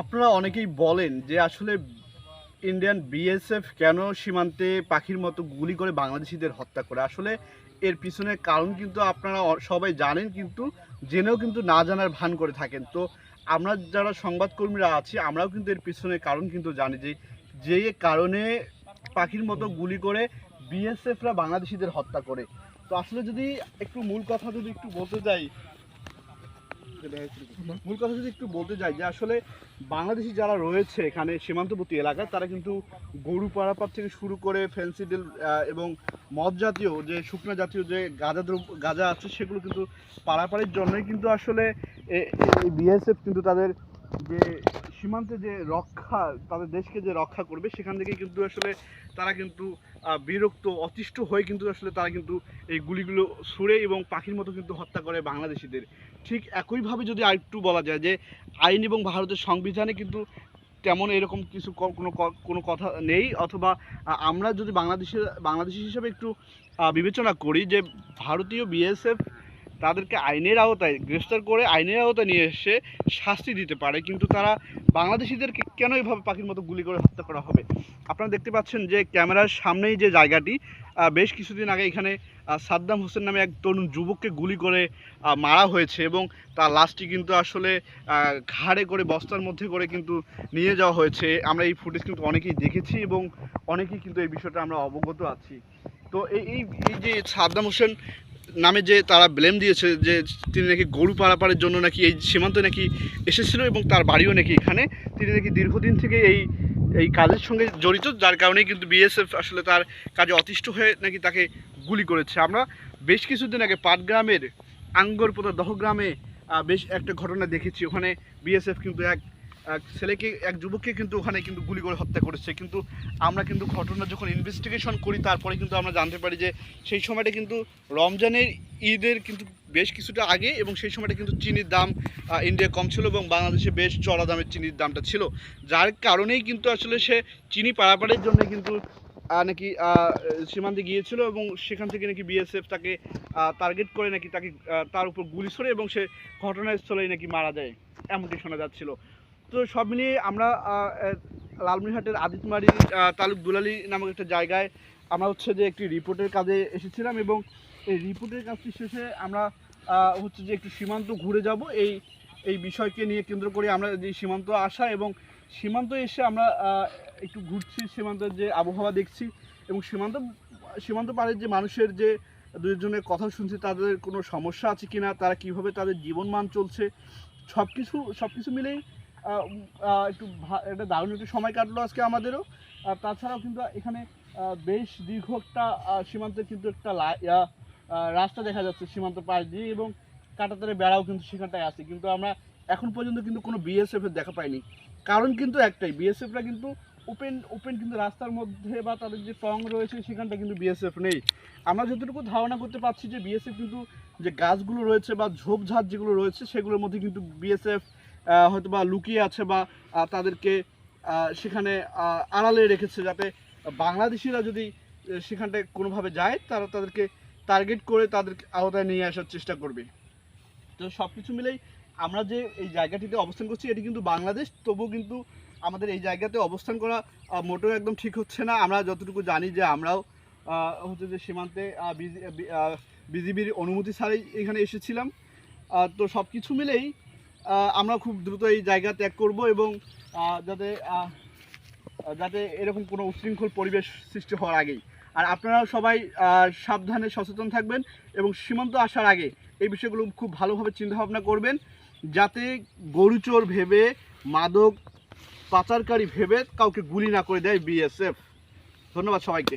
আপনারা অনেকেই বলেন যে আসলে ইন্ডিয়ান বিএসএফ কেন সীমান্তে পাখির মতো গুলি করে বাংলাদেশিদের হত্যা করে? আসলে এর পিছনে কারণ কিন্তু আপনারা সবাই জানেন কিন্তু, জেনেও কিন্তু না জানার ভান করে থাকেন। তো আমরা যারা সংবাদকর্মীরা আছি, আমরাও কিন্তু এর পিছনে কারণ কিন্তু জানি যে যে কারণে পাখির মতো গুলি করে বিএসএফরা বাংলাদেশিদের হত্যা করে। তো আসলে যদি একটু মূল কথা যদি একটু বলতে যাই মূল কথা যদি একটু বলতে যাই যে আসলে বাংলাদেশি যারা রয়েছে এখানে সীমান্তবর্তী এলাকায়, তারা কিন্তু গরু পাড়াপার থেকে শুরু করে ফেন্সিডিল এবং মদ জাতীয় যে শুকনো জাতীয় যে গাঁজা দ্রব্য গাঁজা আছে সেগুলো কিন্তু পাড়াপাড়ির জন্যই কিন্তু আসলে বিএসএফ কিন্তু তাদের যে সীমান্তে যে রক্ষা, তাদের দেশকে যে রক্ষা করবে, সেখান থেকে কিন্তু আসলে তারা কিন্তু বিরক্ত, অতিষ্ঠ হয়ে কিন্তু আসলে তারা কিন্তু এই গুলিগুলো ছুঁড়ে এবং পাখির মতো কিন্তু হত্যা করে বাংলাদেশিদের। ঠিক একইভাবে যদি আরেকটু বলা যায় যে, আইন এবং ভারতের সংবিধানে কিন্তু তেমন এরকম কিছু কোনো কোনো কথা নেই, অথবা আমরা যদি বাংলাদেশের, বাংলাদেশি হিসেবে একটু বিবেচনা করি যে, ভারতীয় বিএসএফ তাদেরকে আইনের আওতায়, গ্রেফতার করে আইনের আওতায় নিয়ে এসে শাস্তি দিতে পারে। কিন্তু তারা বাংলাদেশিদেরকে কেন এভাবে পাখির মতো গুলি করে হত্যা করা হবে? আপনারা দেখতে পাচ্ছেন যে ক্যামেরার সামনেই যে জায়গাটি বেশ কিছুদিন আগে এখানে সাদ্দাম হোসেন নামে এক তরুণ যুবককে গুলি করে মারা হয়েছে এবং তার লাশটি কিন্তু আসলে ঘাড়ে করে, বস্তার মধ্যে করে কিন্তু নিয়ে যাওয়া হয়েছে। আমরা এই ফুটেজ কিন্তু অনেকেই দেখেছি এবং অনেকেই কিন্তু এই বিষয়টা আমরা অবগত আছি। তো এই এই এই যে সাদ্দাম হোসেন নামে যে তারা ব্লেম দিয়েছে যে তিনি নাকি গরু পারাপারের জন্য নাকি এই সীমান্তে নাকি এসেছিল এবং তার বাড়িও নাকি এখানে, তিনি নাকি দীর্ঘদিন থেকে এই এই কাজের সঙ্গে জড়িত, যার কারণেই কিন্তু বিএসএফ আসলে তার কাজে অতিষ্ঠ হয়ে নাকি তাকে গুলি করেছে। আমরা বেশ কিছুদিন আগে পাটগ্রামের আঙ্গরপোতা দহগ্রামে বেশ একটা ঘটনা দেখেছি। ওখানে বিএসএফ কিন্তু এক এক ছেলেকে, এক যুবককে কিন্তু ওখানে কিন্তু গুলি করে হত্যা করেছে। কিন্তু আমরা কিন্তু ঘটনা যখন ইনভেস্টিগেশন করি, তারপরে কিন্তু আমরা জানতে পারি যে সেই সময়টা কিন্তু রমজানের ঈদের কিন্তু বেশ কিছুটা আগে এবং সেই সময়টা কিন্তু চিনির দাম ইন্ডিয়া কম ছিল এবং বাংলাদেশে বেশ চড়া দামের চিনির দামটা ছিল। যার কারণেই কিন্তু আসলে সে চিনি পারাপারের জন্য কিন্তু নাকি সীমান্তে গিয়েছিল এবং সেখান থেকে নাকি বিএসএফ তাকে টার্গেট করে নাকি তাকে তার উপর গুলি ছড়ে এবং সে ঘটনাস্থলেই নাকি মারা যায়, এমনটি শোনা যাচ্ছিল। তো সব মিলিয়ে আমরা লালমনিরহাটের আদিতমারি তালুক দুলালি নামক একটা জায়গায় আমরা হচ্ছে যে একটি রিপোর্টের কাজে এসেছিলাম এবং এই রিপোর্টের কাজটি শেষে আমরা হচ্ছে যে একটু সীমান্ত ঘুরে যাব। এই এই বিষয়কে নিয়ে কেন্দ্র করে আমরা যে সীমান্ত আসা এবং সীমান্ত এসে আমরা একটু ঘুরছি, সীমান্তের যে আবহাওয়া দেখছি এবং সীমান্ত সীমান্ত পাড়ের যে মানুষের যে দুজনের কথা শুনছি, তাদের কোনো সমস্যা আছে কিনা, তারা কীভাবে তাদের জীবনমান চলছে সব কিছু সব কিছু মিলেই একটু একটা দারুণ একটু সময় কাটলো আজকে আমাদেরও। আর তাছাড়াও কিন্তু এখানে বেশ দীর্ঘ একটা আহ, সীমান্তের কিন্তু একটা রাস্তা দেখা যাচ্ছে সীমান্ত পাশ দিয়ে এবং কাটাতারে বেড়াও কিন্তু সেখানটায় আছে। কিন্তু আমরা এখন পর্যন্ত কিন্তু কোনো বিএসএফের দেখা পাইনি। কারণ কিন্তু একটাই বিএসএফরা কিন্তু ওপেন ওপেন কিন্তু রাস্তার মধ্যে বা তাদের যে টং রয়েছে সেখানটা কিন্তু বিএসএফ নেই। আমরা যতটুকু ধারণা করতে পারছি যে বিএসএফ কিন্তু যে গাছগুলো রয়েছে বা ঝোপঝাড় যেগুলো রয়েছে সেগুলোর মধ্যে কিন্তু বিএসএফ হয়তো বা লুকিয়ে আছে বা তাদেরকে সেখানে আড়ালে রেখেছে যাতে বাংলাদেশিরা যদি সেখানটায় কোনোভাবে যায়, তারা তাদেরকে টার্গেট করে তাদের আওতায় নিয়ে আসার চেষ্টা করবে। তো সব কিছু মিলেই আমরা যে এই জায়গাটিতে অবস্থান করছি, এটি কিন্তু বাংলাদেশ, তবুও কিন্তু আমাদের এই জায়গাতে অবস্থান করা মোটেও একদম ঠিক হচ্ছে না। আমরা যতটুকু জানি যে আমরাও হচ্ছে যে সীমান্তে বিজিবির অনুমতি ছাড়াই এখানে এসেছিলাম। তো সব কিছু মিলেই আমরা খুব দ্রুত এই জায়গা ত্যাগ করব এবং যাতে যাতে এরকম কোনো উশৃঙ্খল পরিবেশ সৃষ্টি হওয়ার আগেই। আর আপনারা সবাই সাবধানে সচেতন থাকবেন এবং সীমান্ত আসার আগে এই বিষয়গুলো খুব ভালোভাবে চিন্তাভাবনা করবেন, যাতে গরুচোর ভেবে, মাদক পাচারকারী ভেবে কাউকে গুলি না করে দেয় বিএসএফ। ধন্যবাদ সবাইকে।